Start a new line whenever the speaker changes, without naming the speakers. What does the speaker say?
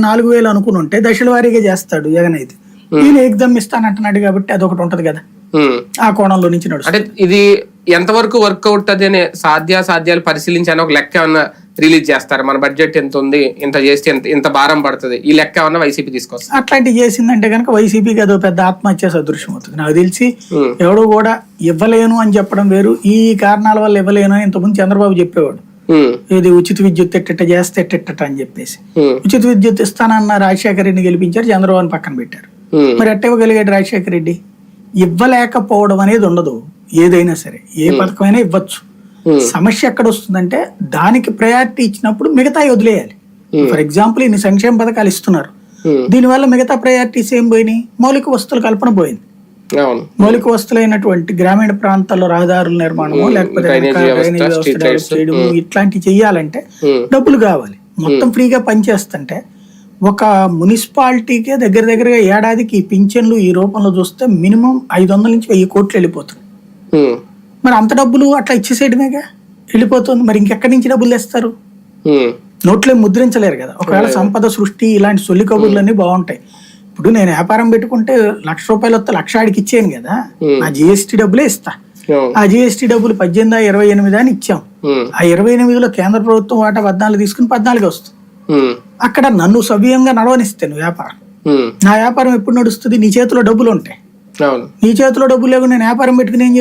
ఆయన నాలుగు వేలు అనుకుని ఉంటే దశల వారీగా చేస్తాడు జగన్ అయితే. ఈయన ఎగ్జామ్ ఇస్తానంటున్నాడు కాబట్టి అదొకటి ఉంటది కదా. ఆ కోణంలో నుంచి నడుస్తుంది.
అంటే ఇది ఎంతవరకు వర్క్ అవుతుంది అనే సాధ్యాసాధ్యాలు పరిశీలించి అని ఒక లెక్క ఏమన్నా రిలీజ్ చేస్తారు? మన బడ్జెట్ ఎంత ఉంది? ఇంత చేస్తే ఎంత ఇంత భారం పడుతుంది? ఈ లెక్క ఏమన్నా వైసీపీ తీసుకొస్తారు
అట్లాంటివి చేసిందంటే కనుక వైసీపీకి అదో పెద్ద ఆత్మహత్య సదృశ్యం అవుతుంది. నాకు తెలిసి. ఎవడు కూడా ఇవ్వలేను అని చెప్పడం వేరు. ఈ కారణాల వల్ల ఇవ్వలేను అని ఇంతకుముందు చంద్రబాబు చెప్పేవాడు. ఇది ఉచిత విద్యుత్ ఎట్టెట్ట చేస్తే ఎట్టెట్ట అని చెప్పేసి. ఉచిత విద్యుత్ ఇస్తానన్న రాజశేఖర రెడ్డిని గెలిపించారు చంద్రబాబుని పక్కన పెట్టారు. మరి ఎట్ట ఇవ్వగలిగాడు రాజశేఖర రెడ్డి? ఇవ్వలేకపోవడం అనేది ఉండదు. ఏదైనా సరే ఏ పథకమైనా ఇవ్వచ్చు. సమస్య ఎక్కడ వస్తుందంటే దానికి ప్రయారిటీ ఇచ్చినప్పుడు మిగతా వదిలేయాలి. ఫర్ ఎగ్జాంపుల్ ఇన్ని సంక్షేమ పథకాలు ఇస్తున్నారు. దీనివల్ల మిగతా ప్రయారిటీస్ ఏం పోయినాయి? మౌలిక వస్తువుల కల్పన పోయింది. మౌలిక వస్తువులైనటువంటి గ్రామీణ ప్రాంతాల్లో రహదారుల నిర్మాణము. లేకపోతే. చేయడము. ఇట్లాంటివి చెయ్యాలంటే
ఉమ్.
డబ్బులు కావాలి మొత్తం ఫ్రీగా పనిచేస్తుంటే ఒక మున్సిపాలిటీకే దగ్గర దగ్గరగా ఏడాదికి ఈ పింఛన్లు ఈ రూపంలో చూస్తే మినిమం ఐదు వందల నుంచి వెయ్యి కోట్లు వెళ్ళిపోతుంది. మరి అంత డబ్బులు అట్లా ఇచ్చేసేయడమేగా వెళ్ళిపోతుంది మరి ఇంకెక్కడి నుంచి డబ్బులు తెస్తారు. నోట్లో ముద్రించలేరు కదా ఒకవేళ సంపద సృష్టి ఇలాంటి సొల్లి కబుర్లన్నీ బాగుంటాయి ఇప్పుడు నేను వ్యాపారం పెట్టుకుంటే లక్ష రూపాయలు వస్తే లక్ష ఆడికి ఇచ్చాను కదా. నా జిఎస్టీ డబ్బులే ఇస్తా. ఆ జిఎస్టీ డబ్బులు పద్దెనిమిది ఇరవై ఎనిమిది అని ఇచ్చాం. ఆ ఇరవై ఎనిమిదిలో కేంద్ర ప్రభుత్వం వాటా పద్నాలుగు తీసుకుని పద్నాలుగు వస్తుంది. అక్కడ నన్ను సవ్యంగా నడవనిస్తాను వ్యాపారం. నా వ్యాపారం ఎప్పుడు నడుస్తుంది? నీ చేతిలో డబ్బులు ఉంటాయి నీ చేతిలో డబ్బులు లేకుండా నేను వ్యాపారం పెట్టుకుని ఏం చేస్తాను